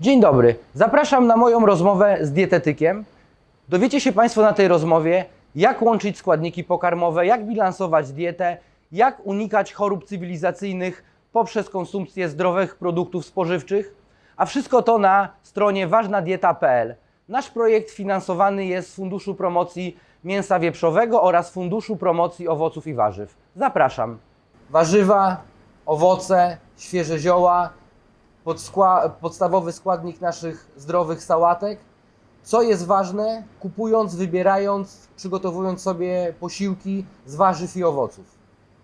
Dzień dobry. Zapraszam na moją rozmowę z dietetykiem. Dowiecie się Państwo na tej rozmowie, jak łączyć składniki pokarmowe, jak bilansować dietę, jak unikać chorób cywilizacyjnych poprzez konsumpcję zdrowych produktów spożywczych, a wszystko to na stronie ważnadieta.pl. Nasz projekt finansowany jest z Funduszu Promocji Mięsa Wieprzowego oraz Funduszu Promocji Owoców i Warzyw. Zapraszam. Warzywa, owoce, świeże zioła, podskła- podstawowy składnik naszych zdrowych sałatek. Co jest ważne, kupując, wybierając, przygotowując sobie posiłki z warzyw i owoców.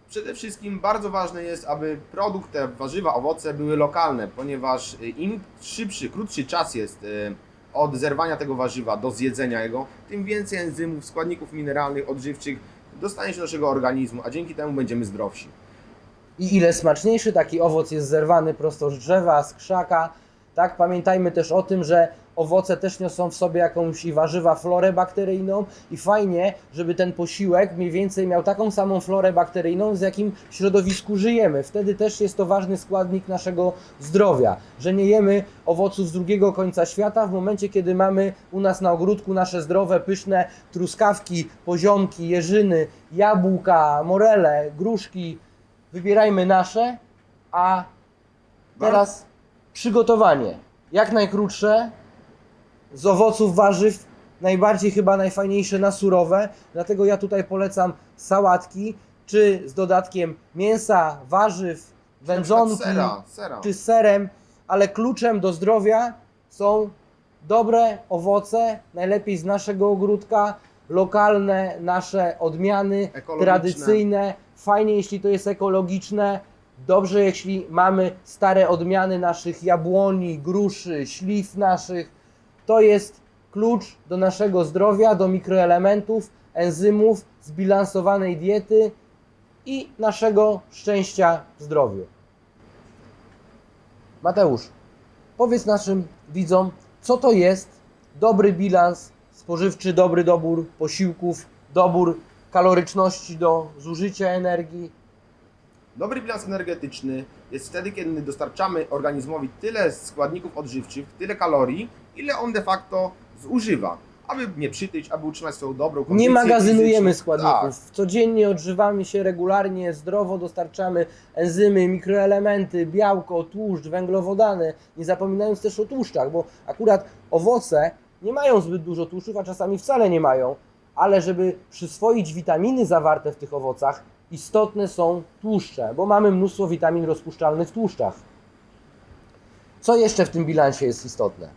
Przede wszystkim bardzo ważne jest, aby produkt, te warzywa, owoce były lokalne, ponieważ y, im szybszy, krótszy czas jest y, od zerwania tego warzywa do zjedzenia jego, tym więcej enzymów, składników mineralnych, odżywczych dostanie się do naszego organizmu, a dzięki temu będziemy zdrowsi. I ile smaczniejszy taki owoc jest zerwany prosto z drzewa, z krzaka. Tak, pamiętajmy też o tym, że owoce też niosą w sobie jakąś i warzywa florę bakteryjną i fajnie, żeby ten posiłek mniej więcej miał taką samą florę bakteryjną, z jakim w środowisku żyjemy. Wtedy też jest to ważny składnik naszego zdrowia, że nie jemy owoców z drugiego końca świata w momencie, kiedy mamy u nas na ogródku nasze zdrowe, pyszne truskawki, poziomki, jeżyny, jabłka, morele, gruszki, wybierajmy nasze, a teraz przygotowanie. Jak najkrótsze, z owoców, warzyw, najbardziej chyba najfajniejsze na surowe, dlatego ja tutaj polecam sałatki, czy z dodatkiem mięsa, warzyw, wędzonki, Sera, sera. czy z serem, ale kluczem do zdrowia są dobre owoce, najlepiej z naszego ogródka, lokalne nasze odmiany, tradycyjne. Fajnie, jeśli to jest ekologiczne. Dobrze, jeśli mamy stare odmiany naszych jabłoni, gruszy, śliw naszych. To jest klucz do naszego zdrowia, do mikroelementów, enzymów, zbilansowanej diety i naszego szczęścia w zdrowiu. Mateusz, powiedz naszym widzom, co to jest dobry bilans spożywczy, dobry dobór posiłków, dobór kaloryczności do zużycia energii. Dobry bilans energetyczny jest wtedy, kiedy dostarczamy organizmowi tyle składników odżywczych, tyle kalorii, ile on de facto zużywa, aby nie przytyć, aby utrzymać swoją dobrą kondycję Nie magazynujemy fizyczną. składników. Codziennie odżywamy się regularnie, zdrowo dostarczamy enzymy, mikroelementy, białko, tłuszcz, węglowodany, nie zapominając też o tłuszczach, bo akurat owoce nie mają zbyt dużo tłuszczów, a czasami wcale nie mają, ale żeby przyswoić witaminy zawarte w tych owocach, istotne są tłuszcze, bo mamy mnóstwo witamin rozpuszczalnych w tłuszczach. Co jeszcze w tym bilansie jest istotne?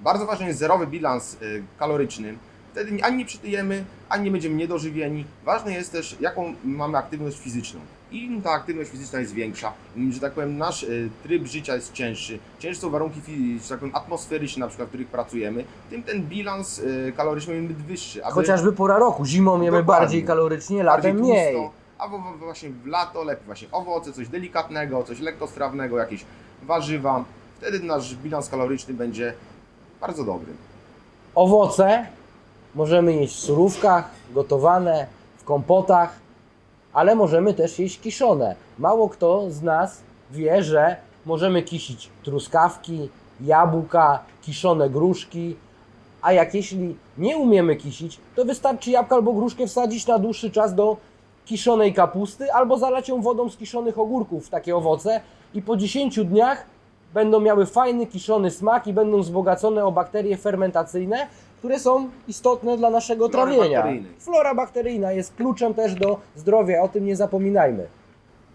Bardzo ważny jest zerowy bilans y, kaloryczny. Wtedy ani nie przytyjemy, ani nie będziemy niedożywieni. Ważne jest też, jaką mamy aktywność fizyczną. Im ta aktywność fizyczna jest większa, im, że tak powiem, nasz y, tryb życia jest cięższy, cięższe są warunki że tak powiem, atmosferyczne, na przykład, w których pracujemy, tym ten bilans y, kaloryczny być wyższy. Aby Chociażby pora roku. Zimą jemy bardziej kalorycznie, bardziej latem mniej. tłusto, A właśnie w lato lepiej właśnie owoce, coś delikatnego, coś lekkostrawnego, jakieś warzywa. Wtedy nasz bilans kaloryczny będzie bardzo dobry. Owoce możemy jeść w surówkach, gotowane, w kompotach, ale możemy też jeść kiszone. Mało kto z nas wie, że możemy kisić truskawki, jabłka, kiszone gruszki, a jak jeśli nie umiemy kisić, to wystarczy jabłka albo gruszkę wsadzić na dłuższy czas do kiszonej kapusty albo zalać ją wodą z kiszonych ogórków, takie owoce i po 10 dniach będą miały fajny kiszony smak i będą wzbogacone o bakterie fermentacyjne, które są istotne dla naszego Flory trawienia. bakteryjnej. Flora bakteryjna jest kluczem też do zdrowia, o tym nie zapominajmy.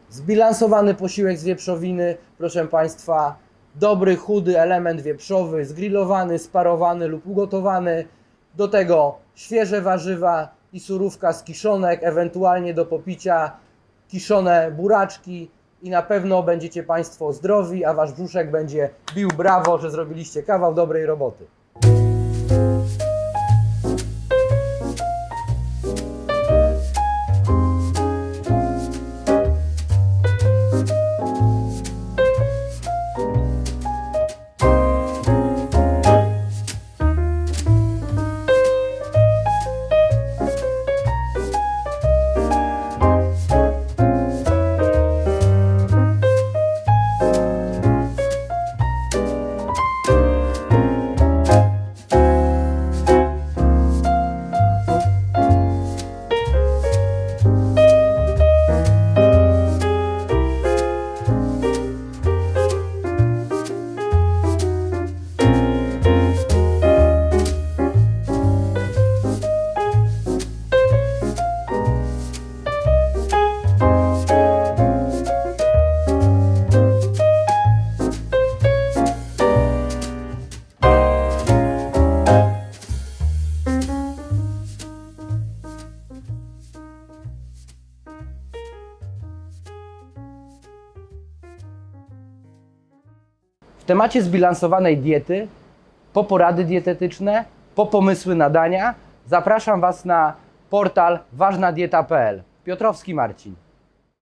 Zbilansowany posiłek z wieprzowiny, proszę Państwa, dobry, chudy element wieprzowy, zgrillowany, sparowany lub ugotowany. Do tego świeże warzywa i surówka z kiszonek, ewentualnie do popicia kiszone buraczki i na pewno będziecie Państwo zdrowi, a Wasz brzuszek będzie bił brawo, że zrobiliście kawał dobrej roboty. Temacie zbilansowanej diety, po porady dietetyczne, po pomysły na dania, zapraszam Was na portal ważnadieta.pl. Piotrowski Marcin.